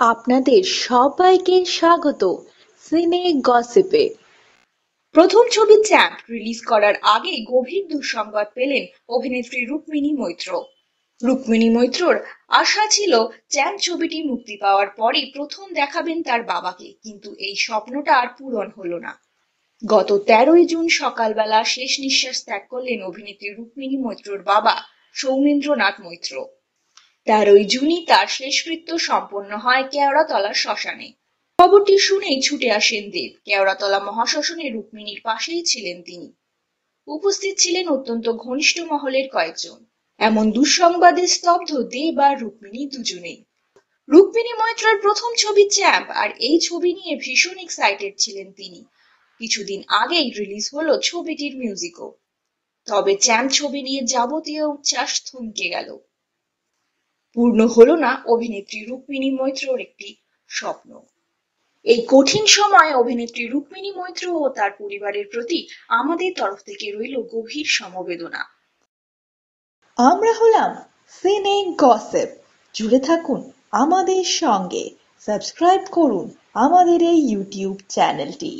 আপনাদের সবাইকে স্বাগত সিনে গসিপে। প্রথম ছবি চ্যাম্প রিলিজ করার আগে গভীর দুঃসংবাদ পেলেন অভিনেত্রী রুক্মিণী মৈত্র। রুক্মিণী মৈত্রর আশা ছিল চ্যাম্প ছবিটি মুক্তি পাওয়ার পরই প্রথম দেখাবেন তার বাবাকে, কিন্তু এই স্বপ্নটা আর পূরণ হলো না। গত তেরোই জুন সকালবেলা শেষ নিঃশ্বাস ত্যাগ করলেন অভিনেত্রী রুক্মিণী মৈত্রর বাবা সৌমেন্দ্রনাথ মৈত্র। তেরোই জুনই তার শেষকৃত্য সম্পন্ন হয় কেওড়াতলার শ্মশানে। খবরটি শুনেই ছুটে আসেন দেব। কেওড়াতলা মহাশ্মশানে রুক্মিণীর পাশেই ছিলেন তিনি। উপস্থিত ছিলেন অত্যন্ত ঘনিষ্ঠ মহলের কয়েকজন। এমন দুঃসংবাদে স্তব্ধ দেব আর রুক্মিণী দুজনেই। রুক্মিণী মৈত্রের প্রথম ছবি চ্যাম্প, আর এই ছবি নিয়ে ভীষণ এক্সাইটেড ছিলেন তিনি। কিছুদিন আগেই রিলিজ হলো ছবিটির মিউজিকও তবে চ্যাম্প ছবি নিয়ে যাবতীয় উচ্ছ্বাস থমকে গেল। পূর্ণ হলো না অভিনেত্রী রুক্মিণী মৈত্রর একটি স্বপ্ন। এই কঠিন সময় অভিনেত্রী রুক্মিণী মৈত্র ও তার পরিবারের প্রতি আমাদের তরফ থেকে রইল গভীর সমবেদনা। আমরা হলাম সিনে গসিপ জুড়ে থাকুন আমাদের সঙ্গে। সাবস্ক্রাইব করুন আমাদের এই ইউটিউব চ্যানেলটি